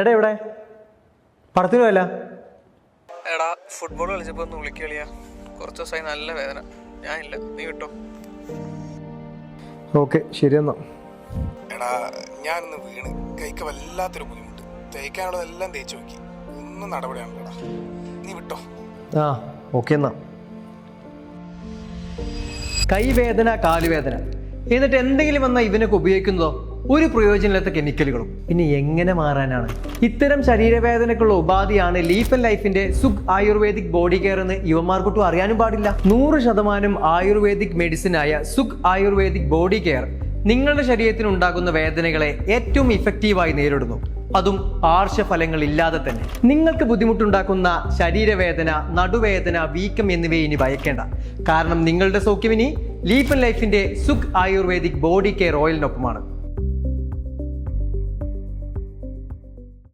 എടാ എവിടെ പടത്തിന് പോയല്ല. എടാ ഫുട്ബോൾ കളിച്ചപ്പോ ഒന്ന് വിളിക്കളിയാ കുറച്ച് ദിവസമായി നല്ല വേദന. ഞാൻ ഇല്ല. നീ കിട്ടോ ഓക്കെ ശരി എന്നാ. എടാ ഇന്ന് വീണ്. കൈക്ക് വല്ലാത്തൊരു ബുദ്ധിമുട്ട്. തേക്കാനുള്ളതെല്ലാം തേച്ച് നോക്കി. ഒന്നും നടപടിയാണല്ലോടാ നീ വിട്ടോ? ആ ഓക്കെ എന്നാ. കൈവേദന കാലുവേദന. എന്നിട്ട് എന്തെങ്കിലും വന്നാൽ ഇവനൊക്കെ ഉപയോഗിക്കുന്നതോ? ഒരു പ്രയോജനമില്ലാത്ത കെമിക്കലുകളും. പിന്നെ എങ്ങനെ മാറാനാണ്? ഇത്തരം ശരീരവേദനക്കുള്ള ഉപാധിയാണ് ലീഫ് ആൻഡ് ലൈഫിന്റെ സുഖ് ആയുർവേദിക് ബോഡി കെയർ എന്ന് യുവമാർക്കൊട്ടും അറിയാനും പാടില്ല. നൂറ് ശതമാനം ആയുർവേദിക് മെഡിസിനായ സുഖ് ആയുർവേദിക് ബോഡി കെയർ നിങ്ങളുടെ ശരീരത്തിന് ഉണ്ടാകുന്ന വേദനകളെ ഏറ്റവും ഇഫക്റ്റീവായി നേരിടുന്നു. അതും പാർശ്വഫലങ്ങൾ ഇല്ലാതെ തന്നെ. നിങ്ങൾക്ക് ബുദ്ധിമുട്ടുണ്ടാക്കുന്ന ശരീരവേദന നടുവേദന വീക്കം എന്നിവയെ ഇനി ഭയക്കേണ്ട. കാരണം നിങ്ങളുടെ സൗഖ്യം ഇനി ലീഫ് ആൻഡ് ലൈഫിന്റെ സുഖ് ആയുർവേദിക് ബോഡി കെയർ ഓയിലിനൊപ്പമാണ്.